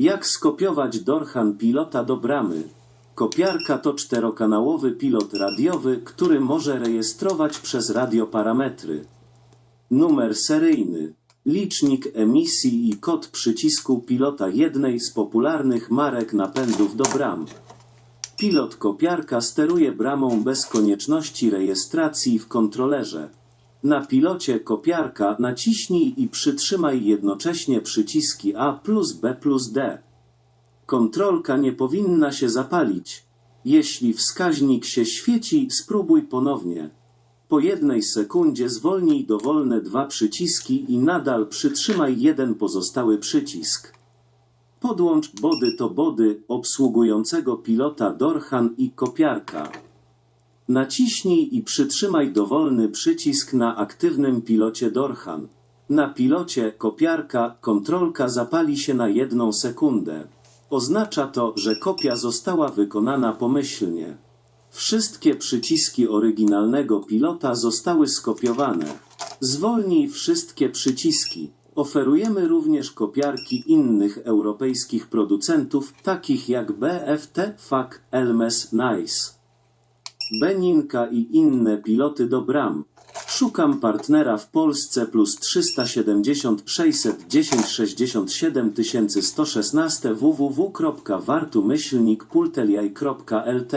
Jak skopiować Dorhan pilota do bramy? Kopiarka to czterokanałowy pilot radiowy, który może rejestrować przez radioparametry. Numer seryjny. Licznik emisji i kod przycisku pilota jednej z popularnych marek napędów do bram. Pilot kopiarka steruje bramą bez konieczności rejestracji w kontrolerze. Na pilocie kopiarka naciśnij i przytrzymaj jednocześnie przyciski A plus B plus D. Kontrolka nie powinna się zapalić. Jeśli wskaźnik się świeci, spróbuj ponownie. Po jednej sekundzie zwolnij dowolne dwa przyciski i nadal przytrzymaj jeden pozostały przycisk. Podłącz body to body obsługującego pilota Dorhan i kopiarka. Naciśnij i przytrzymaj dowolny przycisk na aktywnym pilocie Dorhan. Na pilocie kopiarka kontrolka zapali się na jedną sekundę. Oznacza to, że kopia została wykonana pomyślnie. Wszystkie przyciski oryginalnego pilota zostały skopiowane. Zwolnij wszystkie przyciski. Oferujemy również kopiarki innych europejskich producentów, takich jak BFT, FAC, Elmes, Nice. Beninka i inne piloty do bram. Szukam partnera w Polsce plus 370 610 67 116 www.wartumyślnikpulteliaj.lt